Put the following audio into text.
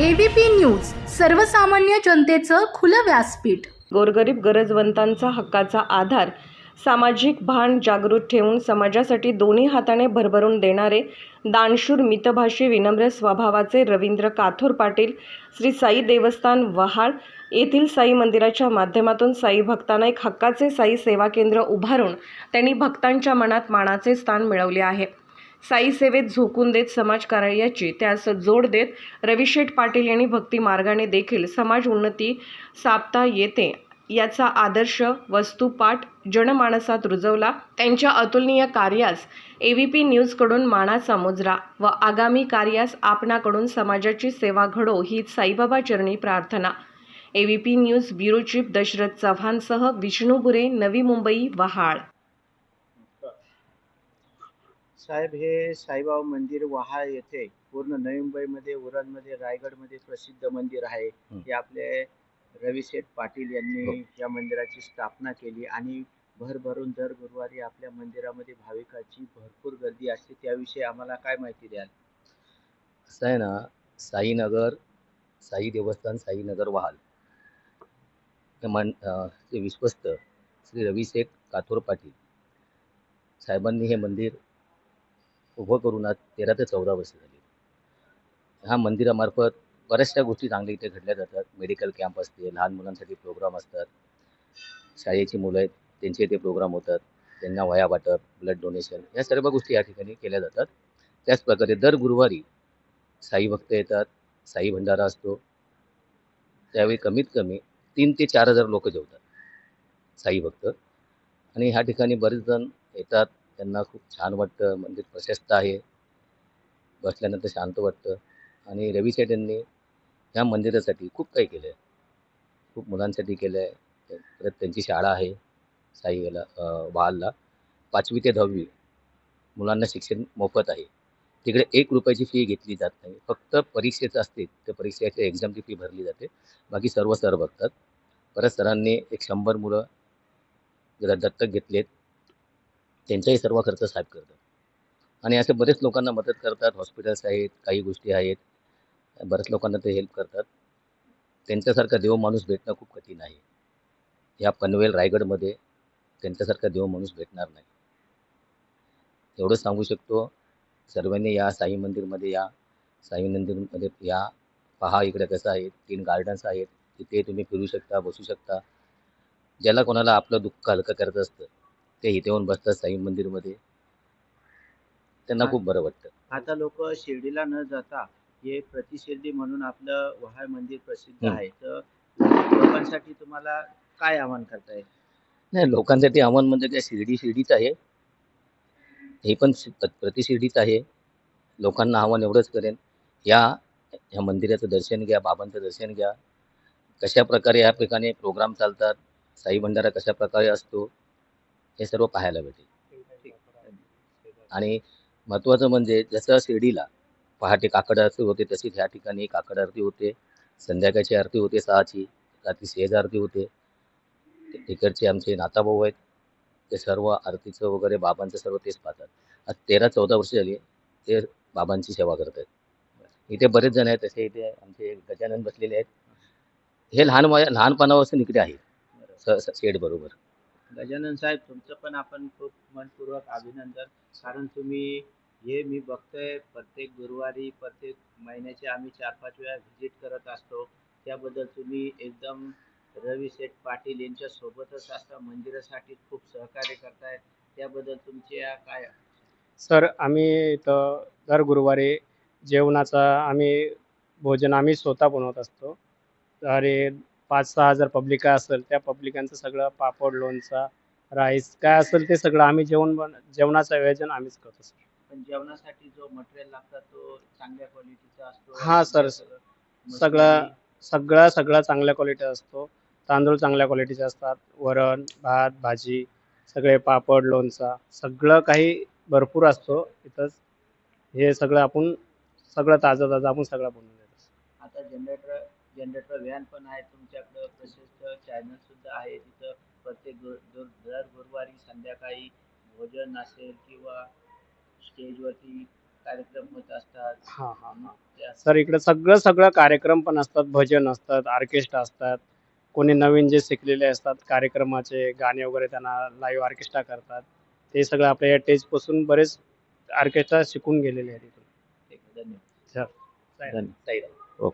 ABP news सर्वसामान्य जनतेचं खुलं व्यासपीठ. गोरगरीब गरजवंतांचा हक्काचा आधार सामाजिक भान जागृत ठेवून समाजासाठी दोन्ही हाताने भरभरून देणारे दानशूर मितभाषी विनम्र स्वभावाचे रवींद्र काथोर पाटील श्री साई देवस्थान वहाळ येथील साई मंदिराच्या माध्यमातून साई भक्तांना एक हक्काचे साई सेवा केंद्र उभारून त्यांनी भक्तांच्या मनात मानाचे स्थान मिळवले आहे. साई सेवेत झोकून देत समाजकार्याची त्यास जोड देत रविशेठ पाटील यांनी भक्ती मार्गाने देखील समाज उन्नती साधता येते. याचा आदर्श वस्तुपाठ जनमानसात रुजवला. त्यांच्या अतुलनीय कार्यास एव्हीपी न्यूजकडून मानाचा मुजरा व आगामी कार्यास आपणाकडून समाजाची सेवा घडो ही साईबाबा चरणी प्रार्थना. AVP news bureau chief Dashrath चव्हाणसह Vishnupure Navi Mumbai Vahal. साहेब हे साईबाबा मंदिर वहाळ येथे पूर्ण नवी मुंबईमध्ये उरणमध्ये रायगडमध्ये प्रसिद्ध मंदिर आहे. हे. आपले रविशेठ पाटील यांनी या मंदिराची स्थापना केली आणि भरभरून दर गुरुवारी आपल्या मंदिरामध्ये भाविकाची भरपूर गर्दी असते. त्याविषयी आम्हाला काय माहिती द्याल? असं आहे ना साईनगर साई देवस्थान साईनगर वहाल हे मन विश्वस्त श्री रविशेख काथोर पाटील साहेबांनी हे मंदिर उभं करून आज तेरा ते चौदा वर्ष झाली. ह्या मंदिरामार्फत बऱ्याचशा गोष्टी चांगल्या इथे घडल्या जातात. मेडिकल कॅम्प असते लहान मुलांसाठी प्रोग्राम असतात. शाळेची मुलं आहेत त्यांचे इथे प्रोग्राम होतात. त्यांना वया वाटप ब्लड डोनेशन या सर्व गोष्टी या ठिकाणी केल्या जातात. त्याचप्रकारे दर गुरुवारी साई भक्त येतात साई भंडारा असतो. त्यावेळी कमीत कमी तीन ते चार हजार लोक जेवतात साई भक्त. आणि ह्या ठिकाणी बरेच जण येतात. त्यांना खूप छान वाटतं. मंदिर प्रशस्त आहे. बसल्यानंतर शांत वाटतं. आणि रवी सेठ यांनी ह्या मंदिरासाठी खूप काही केलं आहे खूप मुलांसाठी केलं आहे परत त्यांची शाळा आहे साई याला वालला पाचवी ते दहावी मुलांना शिक्षण मोफत आहे. तिकडे एक रुपयाची फी घेतली जात नाही. फक्त परीक्षेचं असते. त्या परीक्षेच्या एक्झामची फी भरली जाते. बाकी सर्व सर बघतात. परत सरांनी एक शंभर मुलं दत्तक घेतलेत. त्यांचाही सर्व खर्च साहेब करतात. आणि असे बरेच लोकांना मदत करतात. हॉस्पिटल्स आहेत काही गोष्टी आहेत. बऱ्याच लोकांना ते हेल्प करतात. त्यांच्यासारखा देव माणूस भेटणं खूप कठीण आहे. या पनवेल रायगडमध्ये त्यांच्यासारखा देव माणूस भेटणार नाही. एवढंच सांगू शकतो सर्वांनी या साई मंदिरमध्ये या साई मंदिरमध्ये या. पहा इकडे कसं आहे तीन गार्डन्स आहेत. तिथे तुम्ही फिरू शकता बसू शकता. ज्याला कोणाला आपलं दुःख हलकं करत असतं ते इथे येऊन बसतात साई मंदिरमध्ये. त्यांना खूप बरं वाटतं. आता लोक शिर्डीला न जाता हे प्रतिशिर्डी म्हणून आपलं वहाळ मंदिर प्रसिद्ध. आहे. तर लोकांसाठी तुम्हाला काय आवाहन करताय? नाही लोकांसाठी आव्हान म्हणजे काय शिर्डी शिर्डीच आहे. हे पण शि- प्र- प्रति शिर्डीच आहे. लोकांना आव्हान एवढंच करेन. या ह्या मंदिराचं दर्शन घ्या बाबांचं दर्शन घ्या. कशा प्रकारे या ठिकाणी प्रोग्राम चालतात साई भंडारा कशा प्रकारे असतो हे सर्व पाहायला भेटेल. आणि महत्त्वाचं म्हणजे जसं शिर्डीला पहाटे काकड आरती होते तशीच ह्या ठिकाणी काकड आरती होते संध्याकाळची आरती होते सहाची रात्री सेज आरती होते. तिकडचे आमचे नाताभाऊ आहेत ते सर्व आरतीचं वगैरे बाबांचं सर्व तेच पाहतात. आज तेरा चौदा वर्ष झाली ते बाबांची सेवा करत आहेत इथे बरेच जण आहेत तसे इथे आमचे गजानन बसलेले आहेत. हे लहान वया लहानपणापासून इकडे आहेत स- स- शेठ बरोबर. गजानन साहेब तुमचं पण आपण खूप मनपूर्वक अभिनंदन. कारण तुम्ही हे मी बघतोय प्रत्येक गुरुवारी प्रत्येक महिन्याचे आम्ही चार पाच वेळा व्हिजिट करत असतो. त्याबद्दल तुम्ही एकदम रवी शेठ पाटील यांच्या सोबतच असता मंदिरासाठी खूप सहकार्य करताय त्याबद्दल तुमचे या काय? सर आम्ही इथं दर गुरुवारी जेवणाचा आम्ही भोजन आम्ही स्वतः बनवत असतो. अरे पाच सहा हजार पब्लिक असेल त्या पब्लिकांचं सगळं पापड लोणचा राईस काय असेल ते सगळं आम्ही जेवण बन जेवणाचं आयोजन आम्हीच करतो सर पण जेवणासाठी जो मटेरियल लागतात तो चांगल्या क्वालिटीचा असतो? हा, सर. सगळं सगळा सगळा चांगल्या क्वालिटीचा असतो. तांदूळ चांगल्या क्वालिटीचे असतात. वरण भात भाजी सगळे पापड लोणचा सगळं काही भरपूर असतो. इथंच हे सगळं आपण सगळं ताजं ताजं आपण सगळं बनवून देतो आता जनरेटर जनरेटर व्हॅन पण आहे तुमच्याकडं. प्रशस्त चॅनल सुद्धा आहे. तिथं प्रत्येक गुर दर गुरुवारी संध्याकाळी भोजन असेल किंवा स्टेजवरती कार्यक्रम होत असतात. हां हां हां. सर इकडे सगळं सगळं कार्यक्रम पण असतात. भजन असतात ऑर्केस्ट्रा असतात. कोणी नवीन जे शिकलेले असतात कार्यक्रमाचे गाणे वगैरे त्यांना लाईव्ह ऑर्केस्ट्रा करतात. ते सगळं आपल्या या टेजपासून बरेच ऑर्केस्ट्रा शिकून गेलेले आहेत इथून. ठीक आहे, धन्यवाद. सर धन्यवाद. साईराम.